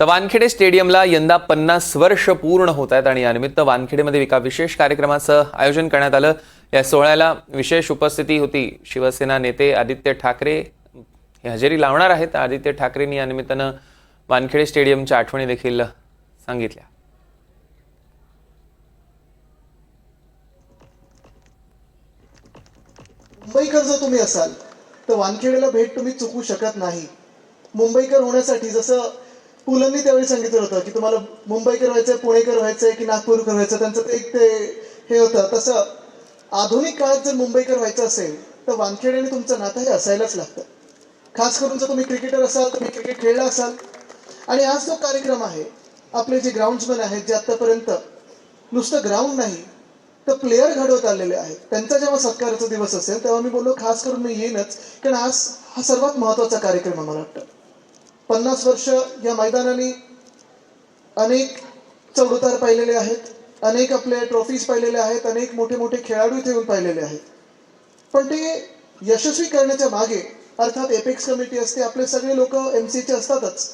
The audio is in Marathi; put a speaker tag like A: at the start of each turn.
A: तर वानखेडे स्टेडियमला यंदा पन्नास वर्ष पूर्ण होत आहेत आणि यानिमित्त वानखेडेमध्ये एका विशेष कार्यक्रमाचं आयोजन करण्यात आलं. या सोहळ्याला विशेष उपस्थिती होती. शिवसेना नेते आदित्य ठाकरे हे हजेरी लावणार आहेत. आदित्य ठाकरेंनी या निमित्तानं वानखेडे स्टेडियमच्या आठवणी देखील सांगितल्या.
B: मुंबईकर जर तुम्ही असाल तर वानखेडेला भेट तुम्ही चुकवू शकत नाही. मुंबईकर होण्यासाठी जसं पुलंनी त्यावेळी सांगितलं होतं की तुम्हाला मुंबईकर व्हायचंय पुणेकर व्हायचंय की नागपूरकर व्हायचं त्यांचं ते एक ते हे होतं. तसं आधुनिक काळात जर मुंबईकर व्हायचं असेल तर वानखेडेने तुमचं नातं हे असायलाच लागतं. खास करून जर तुम्ही क्रिकेटर असाल तुम्ही क्रिकेट खेळला असाल आणि आज जो कार्यक्रम आहे आपले जे ग्राउंड्समॅन आहेत जे आतापर्यंत नुसतं ग्राउंड नाही तर प्लेयर घडवत आलेले आहेत. त्यांचा जेव्हा सत्काराचा दिवस असेल तेव्हा मी बोललो खास करून मी येईनच कारण आज हा सर्वात महत्त्वाचा कार्यक्रम आहे मला वाटतं. पन्नास वर्ष या मैदानाने अनेक चढउतार पाहिलेले आहेत अनेक आपले ट्रॉफीज पाहिलेले आहेत अनेक मोठे मोठे खेळाडू इथे येऊन पाहिलेले आहेत. पण ते यशस्वी करण्याच्या मागे अर्थात एपेक्स कमिटी असते आपले सगळे लोक एम सीचे असतातच.